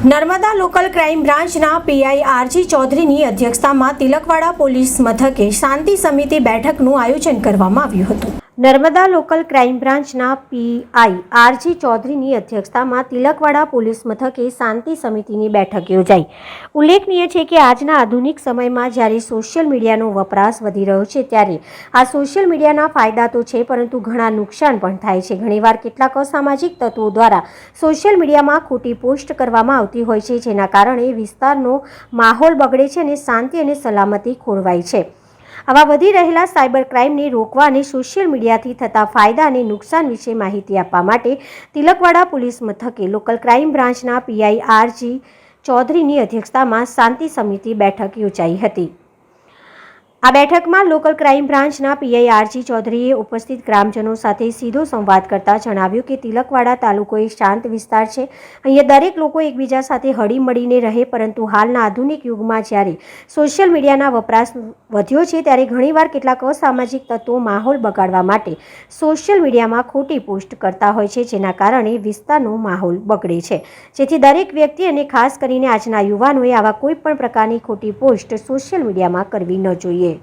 Narmada local crime બ્રાન્ચના PI RG ચૌધરીની અધ્યક્ષતામાં તિલકવાડા પોલીસ મથકે શાંતિ સમિતિ બેઠકનું આયોજન કરવામાં આવ્યું હતું. નર્મદા લોકલ ક્રાઇમ બ્રાન્ચના પીઆઈ આરજી ચૌધરીની અધ્યક્ષતામાં તિલકવાડા પોલીસ મથકે શાંતિ સમિતિની બેઠક યોજાઈ. ઉલ્લેખનીય છે કે આજના આધુનિક સમયમાં જ્યારે સોશિયલ મીડિયાનો વપરાશ વધી રહ્યો છે ત્યારે આ સોશિયલ મીડિયાના ફાયદા તો છે, પરંતુ ઘણા નુકસાન પણ થાય છે. ઘણીવાર કેટલાક અસામાજિક તત્વો દ્વારા સોશિયલ મીડિયામાં ખોટી પોસ્ટ કરવામાં આવતી હોય છે, જેના કારણે વિસ્તારનો માહોલ બગડે છે અને શાંતિ અને સલામતી ખોરવાય છે. આવા વધી રહેલા સાયબર ક્રાઇમને રોકવા અને સોશિયલ મીડિયાથી થતા ફાયદા અને નુકસાન વિશે માહિતી આપવા માટે તિલકવાડા પોલીસ મથકે લોકલ ક્રાઇમ બ્રાન્ચના પીઆઈ આરજી ચૌધરીની અધ્યક્ષતામાં શાંતિ સમિતિ બેઠક યોજાઈ હતી. આ બેઠકમાં લોકલ ક્રાઇમ બ્રાન્ચના પીઆઈ આરજી ચૌધરીએ ઉપસ્થિત ગ્રામજનો સાથે સીધો સંવાદ કરતા જણાવ્યું કે તિલકવાડા તાલુકો એક શાંત વિસ્તાર છે. અહીંયા દરેક લોકો એકબીજા સાથે હળી મળીને રહે, પરંતુ હાલના આધુનિક યુગમાં જ્યારે સોશિયલ મીડિયાના વપરાશ વધ્યો છે, ત્યારે ઘણીવાર કેટલાક અસામાજિક તત્વો માહોલ બગાડવા માટે સોશિયલ મીડિયામાં ખોટી પોસ્ટ કરતા હોય છે, જેના કારણે વિસ્તારનો માહોલ બગડે છે. જેથી દરેક વ્યક્તિ અને ખાસ કરીને આજના યુવાનોએ આવા કોઈપણ પ્રકારની ખોટી પોસ્ટ સોશિયલ મીડિયામાં કરવી ન જોઈએ.